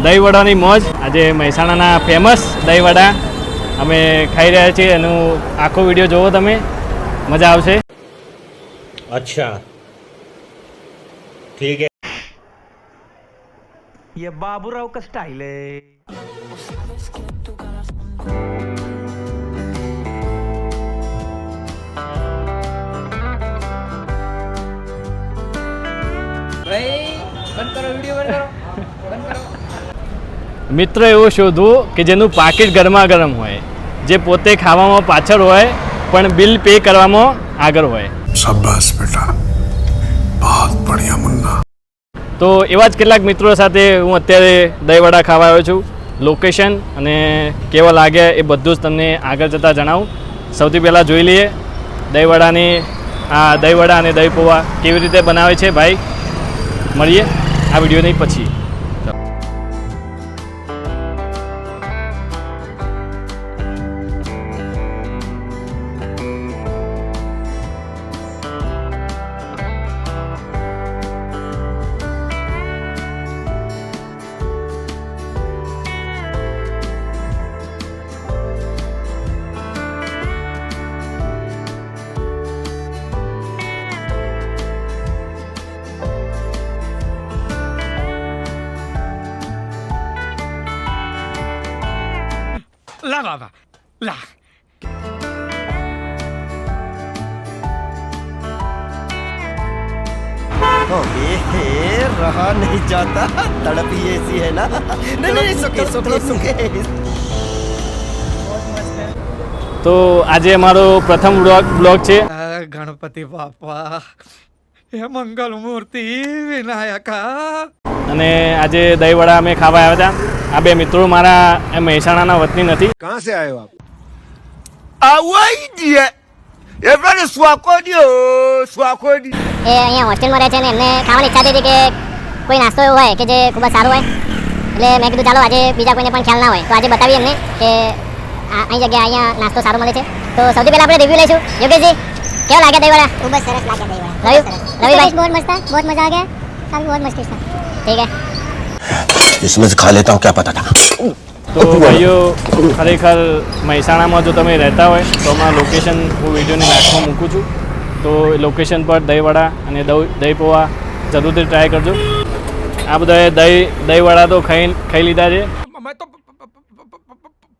દહીંવડાની મોજ આજે મહેસાણાના ફેમસ દહીંવડા અમે ખાઈ રહ્યા છીએ એનું આખો વિડીયો જોવો તમે મજા આવશે अच्छा ठीक है ये बाबूराव का स्टाइल है ભાઈ બંધ કરો વિડીયો બંધ કરો બંધ કરો મિત્ર એવું શોધવું કે જેનું પાકીટ ગરમા ગરમ હોય જે પોતે ખાવામાં પાછળ હોય પણ બિલ પે કરવામાં આગળ હોય. શાબાશ બેટા. બહુત બઢિયા મુન્ના. તો એવા જ કેટલાક મિત્રો સાથે હું અત્યારે દહીંવડા ખાવા આવ્યો છું. લોકેશન અને કેવા લાગે એ બધું જ તમને આગળ જતાં જણાવું. સૌથી પહેલાં જોઈ લઈએ દહીંવડાની આ દહીંવડા અને દહીં પૌવા કેવી રીતે બનાવે છે. ભાઈ મળીએ આ વિડીયોની પછી. ચાલો ला बाबा ला अबे रहा नहीं जाता तड़प ही ऐसी है ना नहीं नहीं सुके सुके सुके તો આજે અમારો પ્રથમ બ્લોગ બ્લોગ છે આ ગણપતિ બાપા હે મંગલ મૂર્તિ વિનાયકા. અને આજે દહીંવડા અમે ખાવા આવ્યા હતા. આ બે મિત્રો મારા મહેસાણાના વતની નથી. કાં સે આવ્યો આપ? આવાઈ દીએ. એ મને સ્વાકો દિયો સ્વાકો દી એ અહીંયા હોસ્ટેલમાં રહે છે ને એમને ખાવાની ઈચ્છા હતી કે કોઈ નાસ્તો એવો હોય કે જે ખૂબ જ સારો હોય. એટલે મેં કીધું ચાલો આજે બીજા કોઈને પણ ખ્યાલ ના હોય. તો આજે બતાવીએ એમને કે અહીં જગ્યાએ અહીંયા નાસ્તો સારો મળે છે. તો સૌથી પહેલા આપણે રિવ્યૂ લઈશું. યોગેશજી કેવો લાગે દહીંવડા ખૂબ જ સરસ લાગે દહીંવડા રવિ રવિભાઈ બહુ મસ્ત બહુ મજા આ ગયા કાફી બહુ મસ્તી ઠીક હે इसमें से खा लेता हूँ क्या पता था તો ભાઈઓ ખરેખર મહેસાણામાં જો તમે રહેતા હોય તો અમારા લોકેશન હું વિડીયોની લાસ્ટમાં મૂકું છું તો લોકેશન પર દહીંવડા અને દહીં દહીં પૌવા જરૂરથી ટ્રાય કરજો આ બધાએ દહીં દહીંવડા તો ખાઈ ખાઈ લીધા છે मैं तो प- प- प- प-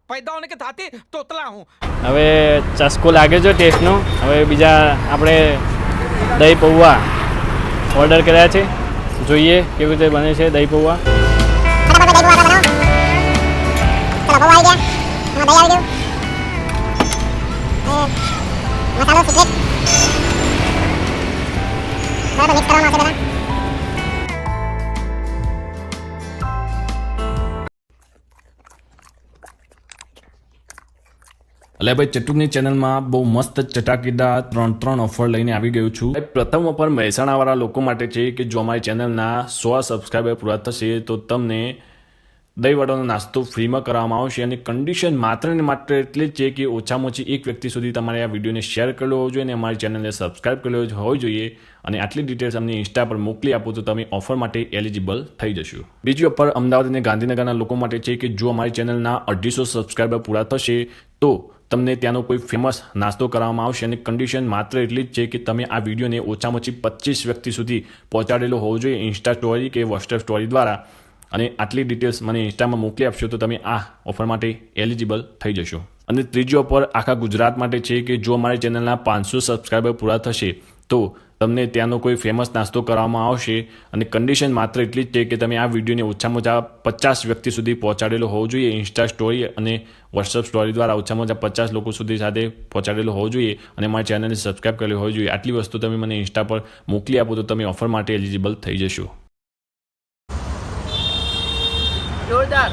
પૈદા હોને કે થાતી તોતલા હું. હવે ચસ્કો લાગે છે ટેસ્ટનો. હવે બીજા આપણે દહીં પૌવા ઓર્ડર કર્યા છે. જોઈએ કેવી રીતે બને છે દહીં પૌવા. મસાલો સિક્રેટ. બરાબર મિક્સ કરવામાં આવશે એટલે ભાઈ, ચટુકની ચેનલમાં બહુ મસ્ત ચટાકીદાર ત્રણ ત્રણ ઓફર લઈને આવી ગયું છું. પ્રથમ ઓફર મહેસાણાવાળા લોકો માટે છે કે જો અમારી ચેનલના સો સબસ્ક્રાઈબર પૂરા થશે તો તમને દહીંવડાનો નાસ્તો ફ્રીમાં કરવામાં આવશે અને કન્ડિશન માત્ર ને માત્ર એટલે જ છે કે ઓછામાં ઓછી એક વ્યક્તિ સુધી તમારે આ વિડીયોને શેર કરેલો હોવો જોઈએ અને અમારી ચેનલને સબસ્ક્રાઈબ કરેલો હોવો જોઈએ અને આટલી ડિટેલ્સ અમને ઇન્સ્ટા પર મોકલી આપો તો તમે ઓફર માટે એલિજિબલ થઈ જશો. બીજી ઓફર અમદાવાદ અને ગાંધીનગરના લોકો માટે છે કે જો અમારી ચેનલના અઢીસો સબસ્ક્રાઈબર પૂરા થશે તો તમને ત્યાંનો કોઈ ફેમસ નાસ્તો કરવામાં આવશે અને કન્ડિશન માત્ર એટલી જ છે કે તમે આ વિડીયોને ઓછામાં ઓછી પચીસ વ્યક્તિ સુધી પહોંચાડેલો હોવો જોઈએ ઇન્સ્ટા સ્ટોરી કે વોટ્સએપ સ્ટોરી દ્વારા. અને આટલી ડિટેલ્સ મને ઇન્સ્ટામાં મોકલી આપશો તો તમે આ ઓફર માટે એલિજિબલ થઈ જશો. અને ત્રીજી ઓફર આખા ગુજરાત માટે છે કે જો અમારી ચેનલના પાંચસો સબસ્ક્રાઈબર પૂરા થશે તો તમને ત્યાંનો કોઈ ફેમસ નાસ્તો કરવામાં આવશે અને કન્ડિશન માત્ર એટલી જ છે કે તમે આ વિડીયોને ઓછામાં ઓછા પચાસ વ્યક્તિ સુધી પહોંચાડેલો હોવો જોઈએ ઇન્સ્ટા સ્ટોરી અને વોટ્સઅપ સ્ટોરી દ્વારા ઓછામાં ઓછા પચાસ લોકો સુધી સાથે પહોંચાડેલો હોવો જોઈએ અને મારી ચેનલને સબસ્ક્રાઈબ કરેલી હોવી જોઈએ. આટલી વસ્તુ તમે મને ઇન્સ્ટા પર મોકલી આપો તો તમે ઓફર માટે એલિજિબલ થઈ જશો. જોરદાર.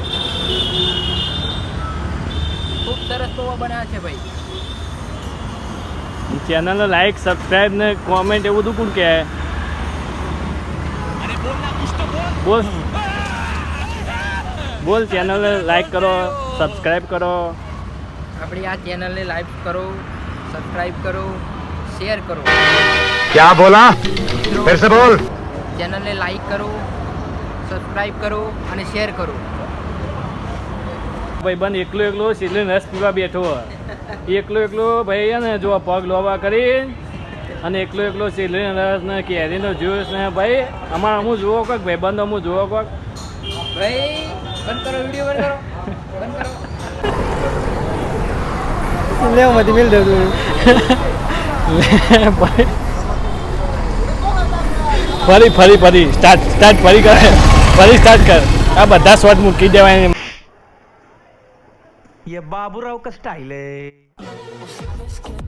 ખૂબ સરસ પૌવા છે ભાઈ. ચેનલને લાઈક સબસ્ક્રાઈબ ને કોમેન્ટ એવું બધું કોણ કહે? બોલ બોલ. ચેનલને લાઈક કરો સબસ્ક્રાઈબ કરો. આપણી આ ચેનલને લાઈક કરો સબસ્ક્રાઈબ કરો શેર કરો. ક્યાં બોલા ફિર સે બોલ ચેનલને લાઈક કરો સબસ્ક્રાઈબ કરો અને શેર કરો. ભાઈ બંધ એકલો એકલો છે એટલે રસ પીવા બેઠો હોય. એકલો એકલો ભાઈ છે ને જો પગ લોવા કરી અને એકલો એકલો શીતળીનો રસ ને કેરીનો જ્યુસ ને ભાઈ અમારે અમુક જુઓ કોક ભાઈબંધ અમુક જુઓ કોક. ભાઈ બંધ કરો વીડિયો બંધ કરો. બંધ કરો. ફરી ફરી ફરી. સ્ટાર્ટ સ્ટાર્ટ ફરી કર. ફરી સ્ટાર્ટ કર. આ બધા શોટ મૂકી દેવાય ये बाबूराव का स्टाइल है